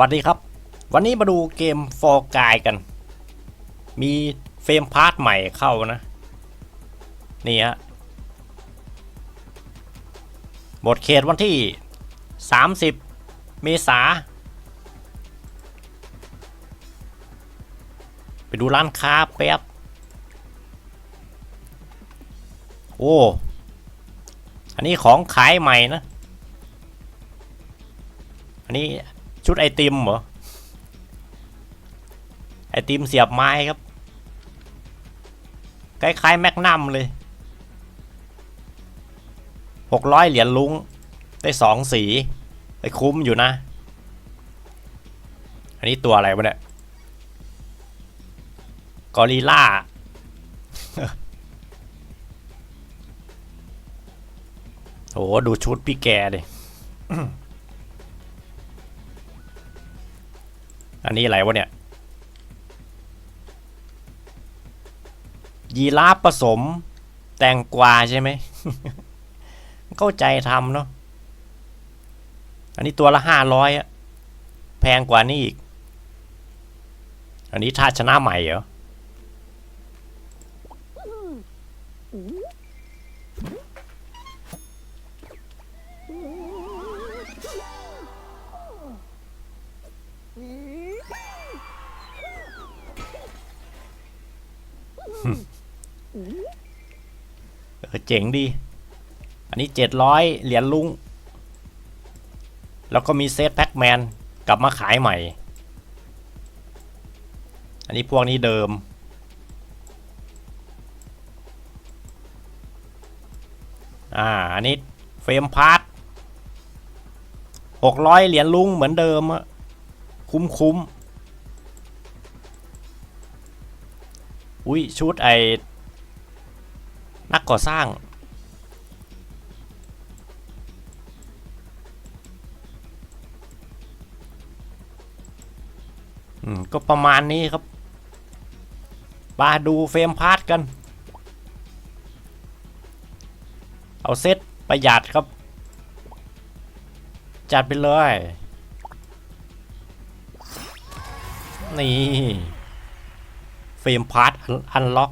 วัสดีครับ วันนี้มาดูเกมฟอร์กายกัน มีเฟรมพาร์ทใหม่เข้านะ นี่ฮะหมดเขตวันที่ 30 เมษา ไปดูร้านค้าแป๊บ โอ้ อันนี้ของขายใหม่นะ อันนี้ ชุดไอติมเหรอ ไอติมเสียบไม้ครับ คล้ายๆแมกนัมเลยหกร้อยเหรียญลุง ได้สองสี ไปคุ้มอยู่นะ อันนี้ตัวอะไรวะเนี่ย กอริลล่าโอ้โหดูชุดพี่แกเลย อันนี้อะไรวะเนี่ย ยีราฟผสม แตงกวาใช่ไหม เข้าใจทำเนาะ อันนี้ตัวละห้าร้อยอะแพงกว่านี้อีก อันนี้ท่าชนะใหม่เหรอ เออเจ๋งดี อันนี้เจ็ดร้อยเหรียญลุง แล้วก็มีเซตแพ็กแมนกลับมาขายใหม่ อันนี้พวกนี้เดิม อ่า อันนี้เฟรมพาร์ทหกร้อยเหรียญลุงเหมือนเดิมอะคุ้มคุ้ม อุ้ยชุดไอนักก่อสร้าง อืม ก็ประมาณนี้ครับ มาดูเฟรมพาร์ทกัน เอาเซตประหยัดครับ จัดไปเลย นี่ เฟรมพาร์ทอันล็อก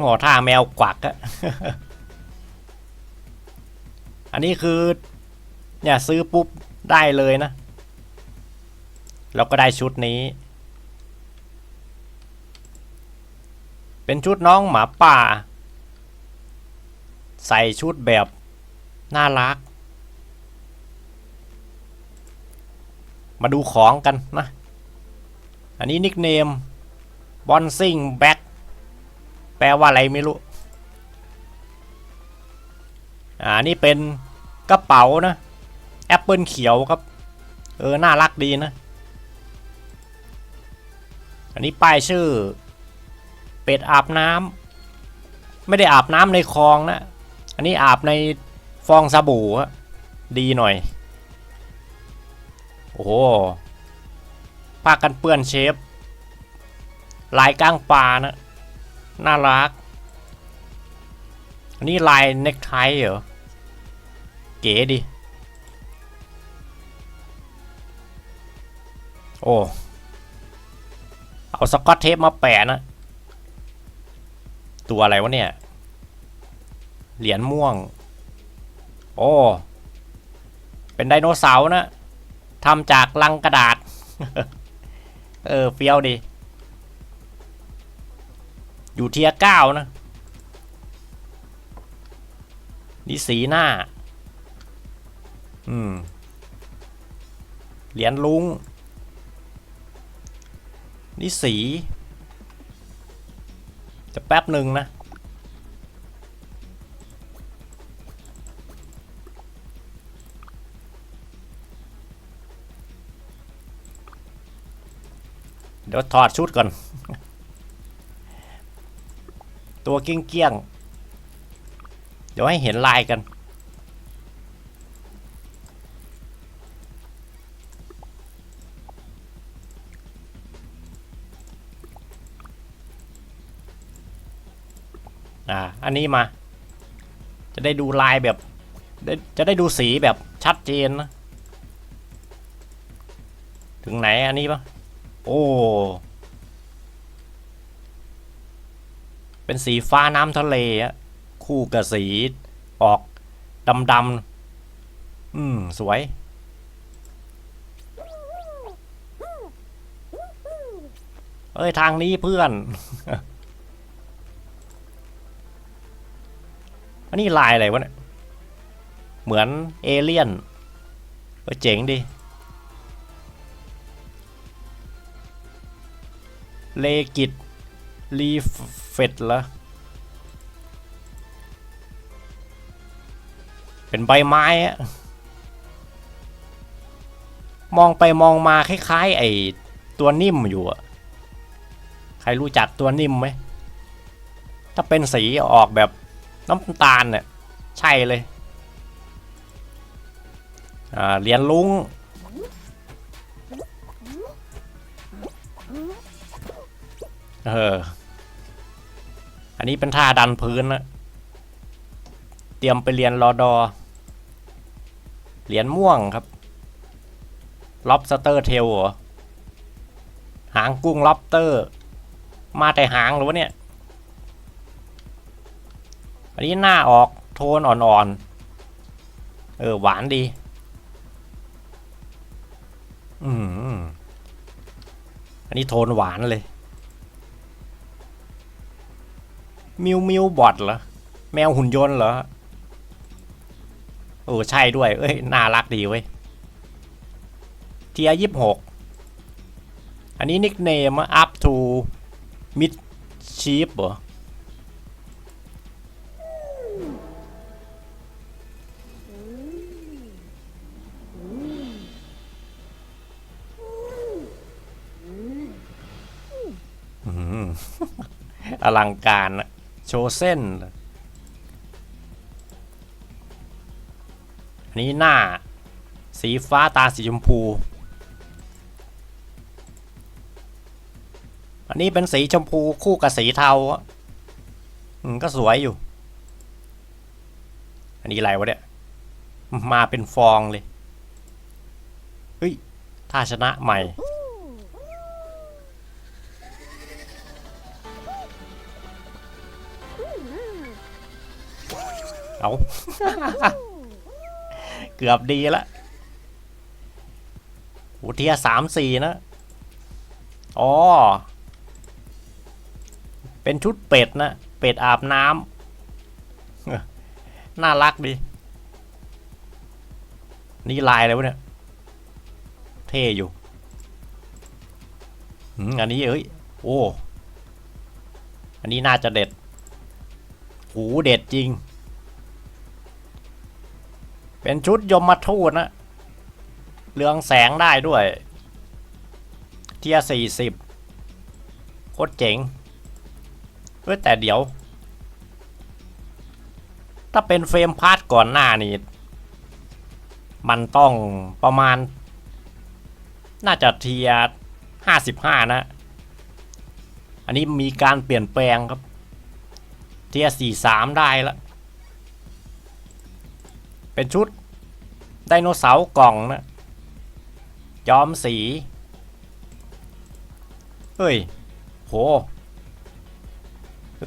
งอท่าแมวกวักอะอันนี้คือ เนี่ยซื้อปุ๊บได้เลยนะ แล้วก็ได้ชุดนี้ เป็นชุดน้องหมาป่า ใส่ชุดแบบ น่ารัก มาดูของกันนะ อันนี้นิกเนมบอนซิงแบ็คแปลว่าอะไรไม่รู้ อ่า นี่เป็นกระเป๋านะแอปเปิลเขียวครับ เออ น่ารักดีนะ อันนี้ป้ายชื่อ เป็ดอาบน้ำไม่ได้อาบน้ำในคลองนะ อันนี้อาบในฟองสบู่ดีหน่อย โอ้โหผ้ากันเปื้อนเชฟ ลายก้างปลานะ น่ารัก อันนี้ลายเน็กไทเหรอ เก๋ดิ โอ้ เอาสกอตเทปมาแปะนะ ตัวอะไรวะเนี่ย เหรียญม่วง โอ้ เป็นไดโนเสาร์นะ ทำจากลังกระดาษ เออเฟี้ยวดี อยู่เทียเก้านะ นี่สีหน้า อืม เหรียญลุง นี่สี จะแป๊บหนึ่งนะ เดี๋ยวถอดชุดก่อน ตัวเกี้ยงๆ เดี๋ยวให้เห็นลายกันออ่า อันนี้มา จะได้ดูลายแบบได้จะได้ดูสีแบบชัดเจนนะ ถึงไหนอันนี้ปะ โอ้ เป็นสีฟ้าน้ำทะเลอะคู่กับสีออกดำดำๆอืม สวย เอ้ย ทางนี้เพื่อนอันนี้ลายอะไรวะเนี่ย เหมือนเอเลี่ยนเออเจ๋งดิ เลกิตรีเฟตเหรอเป็นใบไม้อะมองไปมองมาคล้ายๆ ไอ้ตัวนิ่มอยู่อะใครรู้จักตัวนิ่มไหม ถ้าเป็นสีออกแบบน้ำตาลเนี่ยใช่เลย อ่าเหรียญลุง เออ อันนี้เป็นท่าดันพื้นนะ เตรียมไปเรียนรอดอ เหรียญม่วงครับ lobster tail เหรอ หางกุ้ง lobster มาแต่หางหรือวะเนี่ย อันนี้หน้าออกโทนอ่อนๆ เออ หวานดี อืมอันนี้โทนหวานเลย มิวมิวบอทเหรอ แมวหุ่นยนต์เหรอโอ้ใช่ด้วย เอ้ย น่ารักดีเว้ย เทียยี่หก อันนี้นิกเนม up to mid sheep เหรออืมอลังการอะ โชว์เส้นอันนี้หน้า สีฟ้าตาสีชมพู อันนี้เป็นสีชมพูคู่กับสีเทาอะอืมก็สวยอยู่ อันนี้อะไรวะเนี่ย มาเป็นฟองเลย เฮ้ย ถ้าชนะใหม่ เอา เกือบดีละโอ้เทียสามสี่นะ อ๋อ เป็นชุดเป็ดนะ เป็ดอาบน้ำ น่ารักดี นี่ลายอะไรวะเนี่ย เท่อยู่อันนี้เอ้ย โอ้ อันนี้น่าจะเด็ด หูเด็ดจริง เป็นชุดยมทูตนะ เรืองแสงได้ด้วย เทียสี่สิบโคตรเจ๋งเว้ยแต่เดี๋ยว ถ้าเป็นเฟรมพาร์ทก่อนหน้านี่ มันต้องประมาณ น่าจะเทียห้าสิบห้านะ อันนี้มีการเปลี่ยนแปลงครับ ทียสี่สามได้แล้วเป็นชุดไดโนเสาร์กล่องนะย้อมสี เฮ้ย โห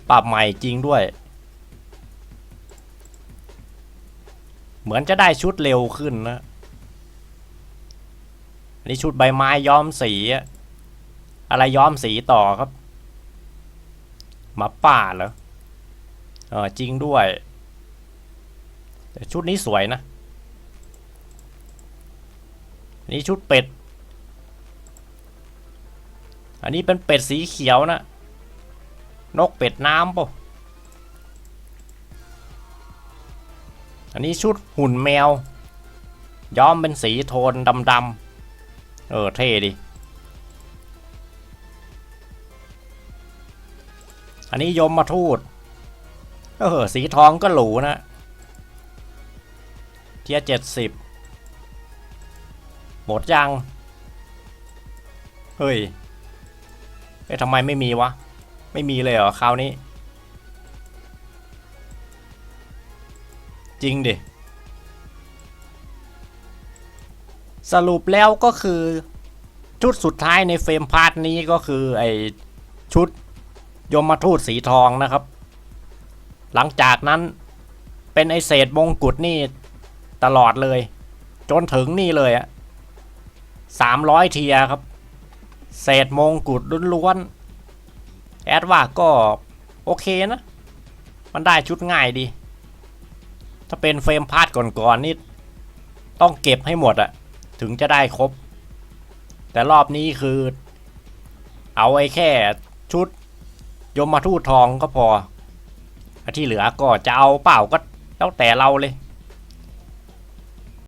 ปรับใหม่จริงด้วย เหมือนจะได้ชุดเร็วขึ้นนะอันนี้ชุดใบไม้ย้อมสี อะอะไรย้อมสีต่อครับหมาป่าเหรอ เออจริงด้วยแต่ชุดนี้สวยนะนนี้ชุดเป็ด อันนี้เป็นเป็ดสีเขียวนะ นกเป็ดน้ำปะอันนี้ชุดหุ่นแมว ย้อมเป็นสีโทนดำๆ เออเท่ดิ อันนี้ยมมาทูต เออสีทองก็หรูนะ เทียเจ็ดสิบหมดยัง เฮ้ยเอ้ยทำไมไม่มีวะ ไม่มีเลยเหรอคราวนี้ จริงดิ สรุปแล้วก็คือ ชุดสุดท้ายในเฟรมพาร์ทนี้ก็คือไอชุดยมทูตสีทองนะครับ หลังจากนั้นเป็นไอเศษมงกุฎนี่ตลอดเลย จนถึงนี่เลยอะสามร้อยเทียครับ เศษมงกุฎล้วนๆแอดว่าก็โอเคนะ มันได้ชุดง่ายดี ถ้าเป็นเฟรมพาร์ทก่อนๆนี่ต้องเก็บให้หมดอะถึงจะได้ครบ แต่รอบนี้คือ เอาไอ้แค่ชุดยมมาทูตทองก็พอ ที่เหลือก็จะเอาเปล่าก็แล้วแต่เราเลย